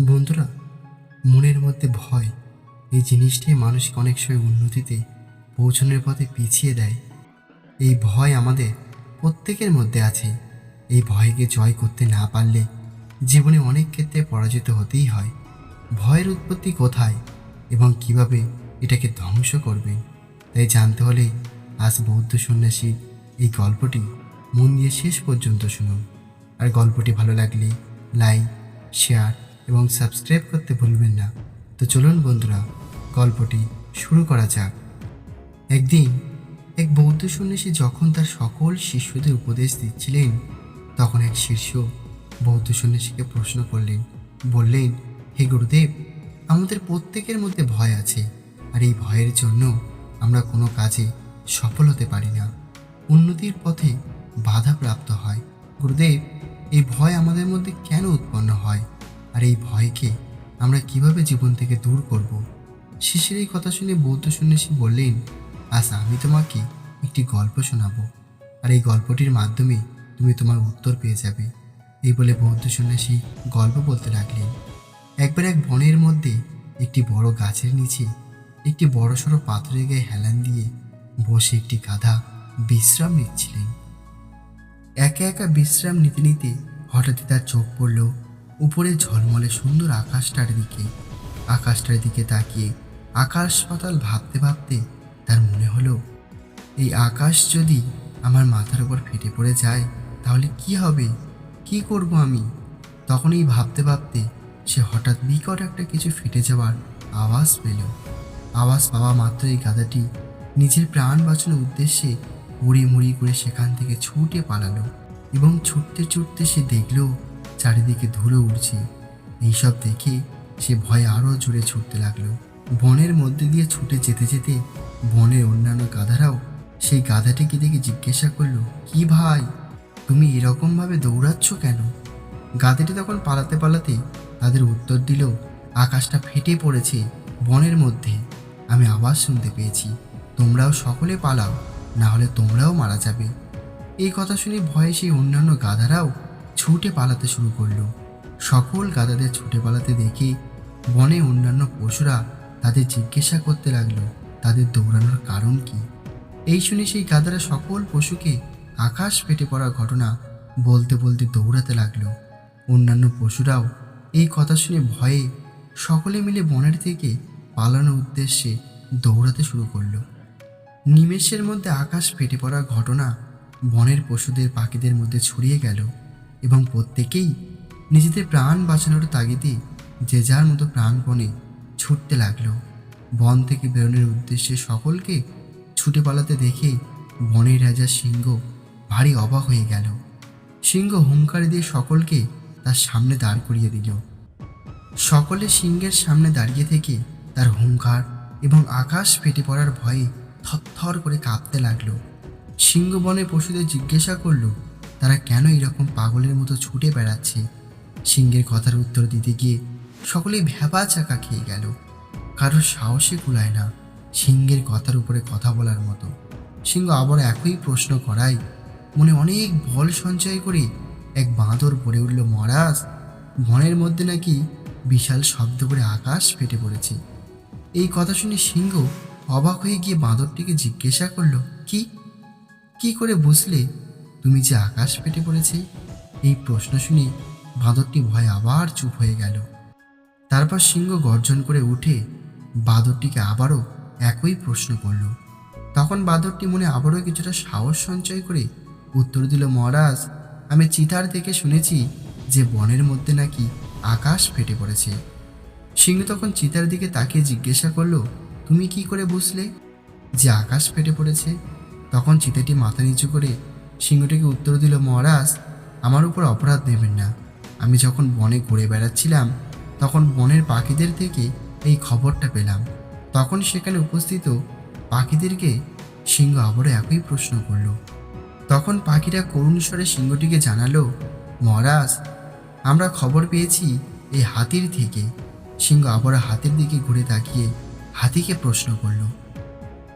বন্ধুরা, মনের মধ্যে ভয় এই জিনিসটাই মানুষকে অনেক সময় উন্নতিতে, পৌঁছানোর পথে পিছিয়ে দেয়। এই ভয় আমাদের প্রত্যেকের মধ্যে আছে। এই ভয়কে জয় করতে না পারলে জীবনে অনেক ক্ষেত্রে পরাজিত হতেই হয়। ভয়ের উৎপত্তি কোথায় এবং কীভাবে এটাকে ধ্বংস করবে, তাই জানতে হলে আজ বৌদ্ধ সন্ন্যাসীর এই গল্পটি মন দিয়ে শেষ পর্যন্ত শুনুন। আর গল্পটি ভালো লাগলে লাইক, শেয়ার এবং সাবস্ক্রাইব করতে ভুলবেন না। তো চলুন বন্ধুরা, গল্পটি শুরু করা যাক। একদিন এক বৌদ্ধ সন্ন্যাসী যখন তার সকল শিষ্যদের উপদেশ দিচ্ছিলেন, তখন এক শিষ্য বৌদ্ধ সন্ন্যাসীকে প্রশ্ন করলেন, বললেন, হে গুরুদেব, আমাদের প্রত্যেকের মধ্যে ভয় আছে, আর এই ভয়ের জন্য আমরা কোনো কাজে সফল হতে পারি না। উন্নতির পথে বাধা প্রাপ্ত হয়। গুরুদেব, এই ভয় আমাদের মধ্যে কেন উৎপন্ন হয়? আর এই ভয়কে আমরা কীভাবে জীবন থেকে দূর করব? শিশির এই কথা শুনে বৌদ্ধ সন্ন্যাসী বললেন, আজ আমি তোমাকে একটি গল্প শোনাবো। আর এই গল্পটির মাধ্যমে তুমি তোমার উত্তর পেয়ে যাবে। এই বলে বৌদ্ধ সন্ন্যাসী গল্প বলতে লাগলেন। একবার এক বনের মধ্যে একটি বড় গাছের নিচে একটি বড় সড়ো পাথরের গায়ে হেলান দিয়ে বসে একটি গাধা বিশ্রাম নিচ্ছিলেন। একা একা বিশ্রাম নিতে নিতে হঠাৎই তার চোখ পড়ল উপরে ঝলমলে সুন্দর আকাশটার দিকে। আকাশটার দিকে তাকিয়ে আকাশ পাতাল ভাবতে ভাবতে তার মনে হলো, এই আকাশ যদি আমার মাথার উপর ফেটে পড়ে যায়, তাহলে কি হবে? কি করব আমি? তখন এই ভাবতে ভাবতে সে হঠাৎ বিকট একটা কিছু ফেটে যাওয়ার আওয়াজ পেল। আওয়াজ পাওয়া মাত্র এই গাধাটি নিজের প্রাণ বাঁচানোর উদ্দেশ্যে উড়ি মুড়ি করে সেখান থেকে ছুটে পালালো এবং ছুটতে ছুটতে সে দেখল চারিদিকে ধুলো উড়ছে। এইসব দেখে সে ভয়ে আরও জোরে ছুটতে লাগল। বনের মধ্যে দিয়ে ছুটে যেতে যেতে বনের অন্যান্য গাধারাও সেই গাধাটিকে দেখে জিজ্ঞাসা করল, কি ভাই, তুমি এরকমভাবে দৌড়াচ্ছ কেন? গাধাটি তখন পালাতে পালাতে তাদের উত্তর দিল, আকাশটা ফেটে পড়েছে বনের মধ্যে। আমি আওয়াজ শুনতে পেয়েছি। তোমরাও সকলে পালাও না হলে তোমরাও মারা যাবে। এই কথা শুনে ভয়ে সেই অন্যান্য গাধারাও ছুটে পালাতে শুরু করল। সকল গাধাদের ছুটে পালাতে দেখে বনে অন্যান্য পশুরা তাদের জিজ্ঞাসা করতে লাগল, তাদের দৌড়ানোর কারণ কি? এই শুনে সেই গাধারা সকল পশুকে আকাশ ফেটে পড়া ঘটনা বলতে বলতে দৌড়াতে লাগল। অন্যান্য পশুরাও এই কথা শুনে ভয়ে সকলে মিলে বনের থেকে পালানোর উদ্দেশ্যে দৌড়াতে শুরু করল। নিমেষের মধ্যে আকাশ ফেটে পড়ার ঘটনা বনের পশুদের পাখিদের মধ্যে ছড়িয়ে গেল। এবং প্রত্যেকেই নিজেদের প্রাণ বাঁচানোর তাগিদে যে যার মতো প্রাণপণে ছুটতে লাগল। বন থেকে বেরোনোর উদ্দেশ্যে সকলকে ছুটে পালাতে দেখে বনের রাজা সিংহ ভারী অবাক হয়ে গেল। সিংহ হুঙ্কার দিয়ে সকলকে তার সামনে দাঁড় করিয়ে দিল। সকলে সিংহের সামনে দাঁড়িয়ে থেকে তার হুঙ্কার এবং আকাশ ফেটে পড়ার ভয়ে থরথর করে কাঁপতে লাগল। সিংহ বনে পশুদের জিজ্ঞাসা করল তারা কেন এরকম পাগলের মতো ছুটে বেড়াচ্ছে? সিংহের কথার উত্তর দিতে গিয়ে সকলেই ভ্যাপা চাকা খেয়ে গেল। কারোর সাহসে কুলায় না সিংহের কথার উপরে কথা বলার মতো। সিংহ আবার একই প্রশ্ন করায়, মনে অনেক বল সঞ্চয় করে এক বাঁদর পড়ে উঠল, মহারাজ, বনের মধ্যে নাকি বিশাল শব্দ করে আকাশ ফেটে পড়েছে। এই কথা শুনে সিংহ অবাক হয়ে গিয়ে বাঁদরটিকে জিজ্ঞাসা করল, কি? কি করে বুঝলে তুমি যে আকাশ ফেটে পড়েছে, এই প্রশ্ন শুনে বাঁদরটি ভয়ে আবার চুপ হয়ে গেল। তারপর সিংহ গর্জন করে উঠে বাঁদরটিকে আবারও একই প্রশ্ন করল। তখন বাঁদরটি মনে আবারও কিছুটা সাহস সঞ্চয় করে উত্তর দিল, মহারাজ, আমি চিতার থেকে শুনেছি যে বনের মধ্যে নাকি আকাশ ফেটে পড়েছে। সিংহ তখন চিতার দিকে তাকিয়ে জিজ্ঞাসা করল, তুমি কি করে বুঝলে যে আকাশ ফেটে পড়েছে? তখন চিতাটি মাথা নিচু করে সিংহটিকে উত্তর দিল, মহারাজ, আমার উপর অপরাধ নেবেন না। আমি যখন বনে ঘুরে বেড়াচ্ছিলাম, তখন বনের পাখিদের থেকে এই খবরটা পেলাম। তখন সেখানে উপস্থিত পাখিদেরকে সিংহ আবারও একই প্রশ্ন করল। তখন পাখিরা করুণ স্বরে সিংহটিকে জানালো, মহারাজ, আমরা খবর পেয়েছি এই হাতির থেকে। সিংহ আবারও হাতের দিকে ঘুরে তাকিয়ে হাতিকে প্রশ্ন করল,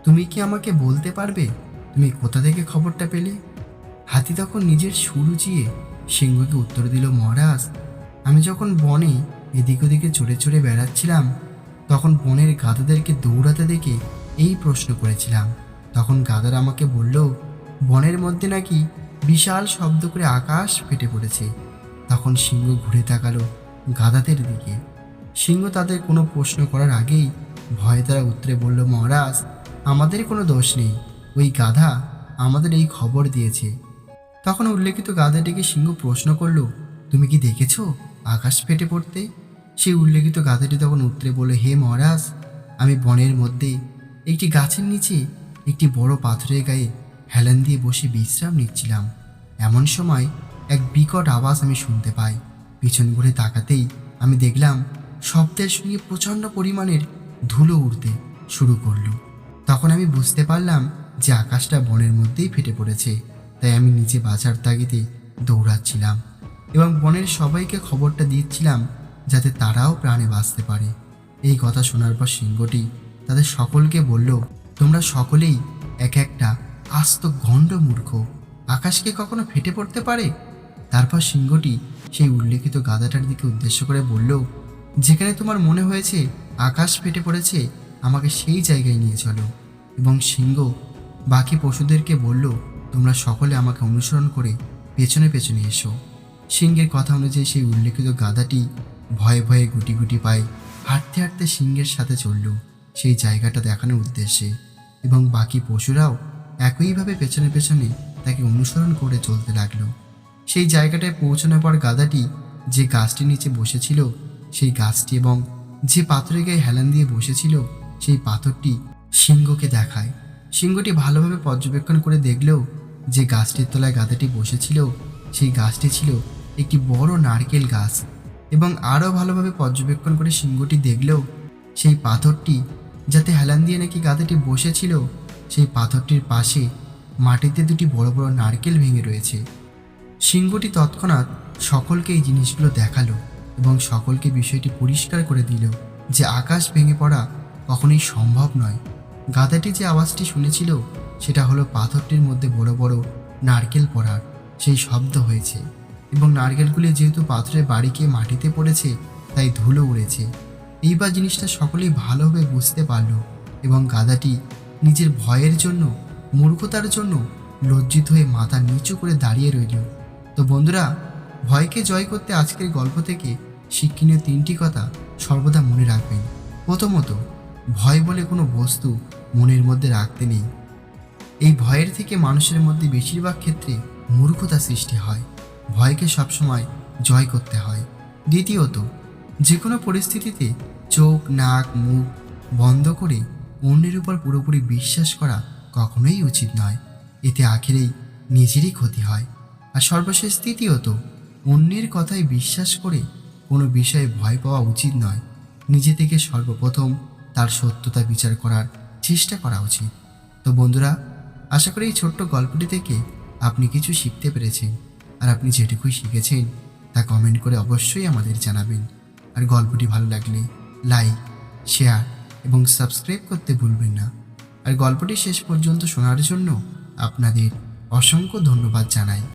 তুমি কি আমাকে বলতে পারবে? তুমি কোথা থেকে খবরটা পেলে? হাতি তখন নিজের সুর উঁচিয়ে সিংহকে উত্তর দিল, মহারাজ, আমি যখন বনে এদিক ওদিকে চড়ে চড়ে বেড়াচ্ছিলাম, তখন বনের গাধাদেরকে দৌড়াতে দেখে এই প্রশ্ন করেছিলাম। তখন গাধারা আমাকে বলল, বনের মধ্যে নাকি বিশাল শব্দ করে আকাশ ফেটে পড়েছে। তখন সিংহ ঘুরে তাকালো গাধাদের দিকে। সিংহ তাদের কোনো প্রশ্ন করার আগেই ভয়ে তারা উত্তরে বলল, মহারাজ, আমাদের কোনো দোষ নেই। ওই গাধা আমাদের এই খবর দিয়েছে। তখন উল্লেখিত গাধাটিকে সিংহ প্রশ্ন করল, তুমি কি দেখেছ আকাশ ফেটে পড়তে? সেই উল্লেখিত গাধাটি তখন উত্তরে বলল, হে মহারাজ, আমি বনের মধ্যে একটি গাছের নিচে একটি বড় পাথরের গায়ে হেলান দিয়ে বসে বিশ্রাম নিচ্ছিলাম। এমন সময় এক বিকট আওয়াজ আমি শুনতে পাই। পিছন ঘুরে তাকাতেই আমি দেখলাম শব্দের সঙ্গে প্রচণ্ড পরিমাণের ধুলো উড়তে শুরু করল। তখন আমি বুঝতে পারলাম যে আকাশটা বনের মধ্যেই ফেটে পড়েছে। তাই আমি নিজে বাঁচার তাগিদে দৌড়াচ্ছিলাম এবং বনের সবাইকে খবরটা দিচ্ছিলাম যাতে তারাও প্রাণে বাঁচতে পারে। এই কথা শোনার পর সিংহটি তাদের সকলকে বলল, তোমরা সকলেই এক একটা আস্ত গণ্ড মূর্খ, আকাশকে কখনো ফেটে পড়তে পারে? তারপর সিংহটি সেই উল্লেখিত গাধাটার দিকে উদ্দেশ্য করে বলল, যেখানে তোমার মনে হয়েছে আকাশ ফেটে পড়েছে, আমাকে সেই জায়গায় নিয়ে চলো। এবং সিংহ বাকি পশুদেরকে বলল তোমরা সকলে আমাকে অনুসরণ করে পেছনে পেছনে এসো। সিংহের কথা অনুযায়ী সেই উল্লেখিত গাদাটি ভয়ে ভয়ে গুটি গুটি পায় হাঁটতে হাঁটতে সিংহের সাথে চলল সেই জায়গাটা দেখানোর উদ্দেশ্যে এবং বাকি পশুরাও একইভাবে পেছনে পেছনে তাকে অনুসরণ করে চলতে লাগল। সেই জায়গাটায় পৌঁছানোর পর গাদাটি যে গাছটির নিচে বসেছিল, সেই গাছটি এবং যে পাথরের গায়ে হেলান দিয়ে বসেছিল, সেই পাথরটি সিংহকে দেখায়। সিংহটি ভালোভাবে পর্যবেক্ষণ করে দেখলেও যে গাছটির তলায় গাধাটি বসেছিল, সেই গাছটি ছিল একটি বড় নারকেল গাছ এবং আরও ভালোভাবে পর্যবেক্ষণ করে সিংহটি দেখলেও সেই পাথরটি যাতে হেলান দিয়ে নাকি গাধাটি বসেছিল, সেই পাথরটির পাশে মাটিতে দুটি বড় বড় নারকেল ভেঙে রয়েছে। সিংহটি তৎক্ষণাৎ সকলকে এই জিনিসগুলো দেখাল এবং সকলকে বিষয়টি পরিষ্কার করে দিল যে আকাশ ভেঙে পড়া কখনোই সম্ভব নয়। গাধাটি যে আওয়াজটি শুনেছিল সেটা হলো পাথরটির মধ্যে বড় বড় নারকেল পড়ার সেই শব্দ হয়েছে এবং নারকেলগুলি যেহেতু পাথরের বাড়িকে মাটিতে পড়েছে, তাই ধুলো উড়েছে। এইবার জিনিসটা সকলেই ভালোভাবে বুঝতে পারল এবং গাদাটি নিজের ভয়ের জন্য, মূর্খতার জন্য লজ্জিত হয়ে মাথা নিচু করে দাঁড়িয়ে রইল। তো বন্ধুরা, ভয়কে জয় করতে আজকের গল্প থেকে শিক্ষণীয় তিনটি কথা সর্বদা মনে রাখবেন। প্রথমত, ভয় বলে কোনো বস্তু মনের মধ্যে রাখতে নেই। এই ভয়ের থেকে মানুষের মধ্যে বেশিরভাগ ক্ষেত্রে মূর্খতা সৃষ্টি হয়। ভয়কে সবসময় জয় করতে হয়। দ্বিতীয়ত যে কোনো পরিস্থিতিতে চোখ, নাক, মুখ বন্ধ করে অন্যের উপর পুরোপুরি বিশ্বাস করা কখনোই উচিত নয়। এতে আখেরেই নিজেরই ক্ষতি হয়। আর সর্বশেষ তৃতীয়ত, অন্যের কথায় বিশ্বাস করে কোনো বিষয়ে ভয় পাওয়া উচিত নয়। নিজে থেকে সর্বপ্রথম তার সত্যতা বিচার করার চেষ্টা করা উচিত। তো বন্ধুরা আশা করি এই ছোট্ট গল্পটি থেকে আপনি কিছু শিখতে পেরেছেন। আর আপনি যেটুকুই শিখেছেন, তা কমেন্ট করে অবশ্যই আমাদের জানাবেন। আর গল্পটি ভালো লাগলে লাইক শেয়ার এবং সাবস্ক্রাইব করতে ভুলবেন না। আর গল্পটি শেষ পর্যন্ত শোনার জন্য আপনাদের অসংখ্য ধন্যবাদ জানাই।